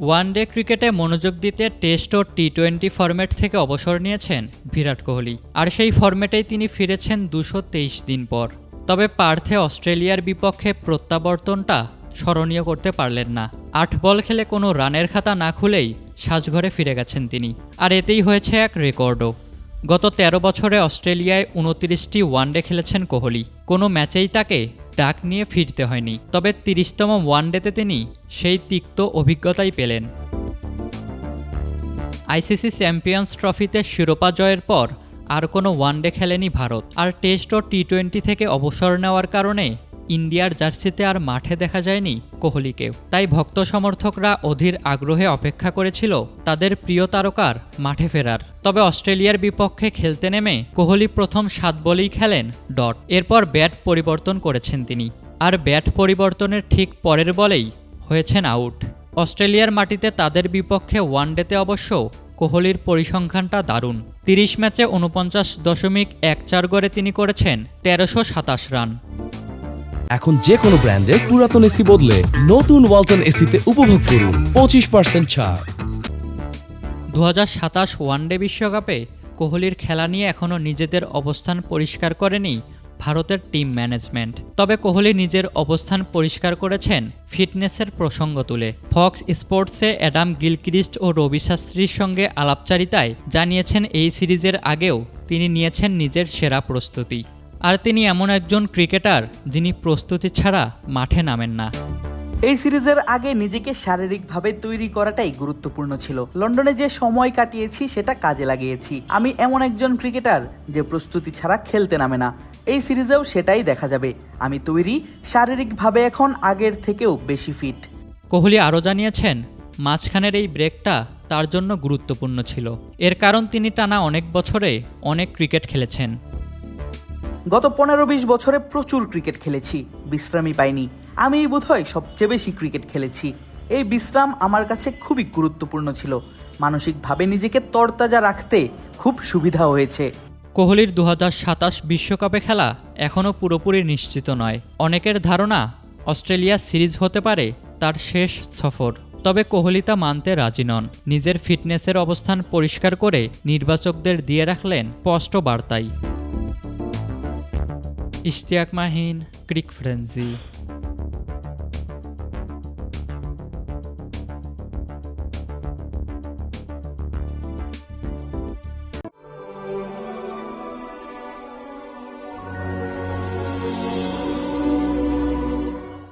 One day ক্রিকেটে মনোযোগ দিতে টেস্ট ও টি টোয়েন্টি ফরম্যাট থেকে অবসর নিয়েছেন বিরাট কোহলি। আর সেই ফরম্যাটেই তিনি ফিরেছেন দুশো দিন পর। তবে পার্থে অস্ট্রেলিয়ার বিপক্ষে প্রত্যাবর্তনটা স্মরণীয় করতে পারলেন না। আট বল খেলে কোনো রানের খাতা না খুলেই সাজঘরে ফিরে গেছেন তিনি। আর এতেই হয়েছে এক রেকর্ডও। গত ১৩ বছরে অস্ট্রেলিয়ায় উনত্রিশটি ওয়ানডে খেলেছেন কোহলি। কোনো ম্যাচেই তাকে ডাক নিয়ে ফিরতে হয়নি, তবে তিরিশতম ওয়ানডেতে তিনি সেই তিক্ত অভিজ্ঞতাই পেলেন। আইসিসি চ্যাম্পিয়ন্স ট্রফিতে শিরোপা জয়ের পর আর কোনো ওয়ানডে খেলেনি ভারত। আর টেস্ট ও টি টোয়েন্টি থেকে অবসর নেওয়ার কারণে ইন্ডিয়ার জার্সিতে আর মাঠে দেখা যায়নি কোহলিকেও। তাই ভক্ত সমর্থকরা অধীর আগ্রহে অপেক্ষা করেছিল তাদের প্রিয় তারকার মাঠে ফেরার। তবে অস্ট্রেলিয়ার বিপক্ষে খেলতে নেমে কোহলি প্রথম সাত বলেই খেলেন ডট। এরপর ব্যাট পরিবর্তন করেছেন তিনি। আর ব্যাট পরিবর্তনের ঠিক পরের বলেই হয়েছেন আউট। অস্ট্রেলিয়ার মাটিতে তাদের বিপক্ষে ওয়ানডেতে অবশ্য কোহলির পরিসংখ্যানটা দারুণ। তিরিশ ম্যাচে উনপঞ্চাশ দশমিক এক চার গড়ে তিনি করেছেন তেরোশো সাতাশ রান। এখন যে কোনো ব্র্যান্ডের পুরাতন এসি বদলে নতুন ওয়ালটন এসিতে উপভোগ করুন পঁচিশ পার্সেন্ট ছাড়। দু সাতাশ ওয়ানডে বিশ্বকাপে কোহলির খেলা নিয়ে এখনও নিজেদের অবস্থান পরিষ্কার করেনি ভারতের টিম ম্যানেজমেন্ট। তবে কোহলি নিজের অবস্থান পরিষ্কার করেছেন ফিটনেসের প্রসঙ্গ তুলে। ফক্স স্পোর্টসে অ্যাডাম গিলক্রিস্ট ও রবি শাস্ত্রীর সঙ্গে আলাপচারিতায় জানিয়েছেন এই সিরিজের আগেও তিনি নিয়েছেন নিজের সেরা প্রস্তুতি। আর তিনি এমন একজন ক্রিকেটার যিনি প্রস্তুতি ছাড়া মাঠে নামেন না। এই সিরিজের আগে নিজেকে শারীরিকভাবে তৈরি করাটাই গুরুত্বপূর্ণ ছিল। লন্ডনে যে সময় কাটিয়েছি সেটা কাজে লাগিয়েছি। আমি এমন একজন ক্রিকেটার যে প্রস্তুতি ছাড়া খেলতে নামে না। এই সিরিজেও সেটাই দেখা যাবে। আমি তৈরি শারীরিকভাবে এখন আগের থেকেও বেশি ফিট। কোহলি আরও জানিয়েছেন মাঝখানের এই ব্রেকটা তার জন্য গুরুত্বপূর্ণ ছিল। এর কারণ তিনি টানা অনেক বছরে অনেক ক্রিকেট খেলেছেন। গত পনেরো বিশ বছরে প্রচুর ক্রিকেট খেলেছি। বিশ্রামই পাইনি। আমি বোধহয় সবচেয়ে বেশি ক্রিকেট খেলেছি। এই বিশ্রাম আমার কাছে খুবই গুরুত্বপূর্ণ ছিল। মানসিকভাবে নিজেকে তরতাজা রাখতে খুব সুবিধা হয়েছে। কোহলির দু বিশ্বকাপে খেলা এখনও পুরোপুরি নিশ্চিত নয়। অনেকের ধারণা, অস্ট্রেলিয়া সিরিজ হতে পারে তার শেষ সফর। তবে কোহলি তা মানতে রাজি নন। নিজের ফিটনেসের অবস্থান পরিষ্কার করে নির্বাচকদের দিয়ে রাখলেন স্পষ্ট বার্তাই। İştiyak Mahin, Greek Frenzy.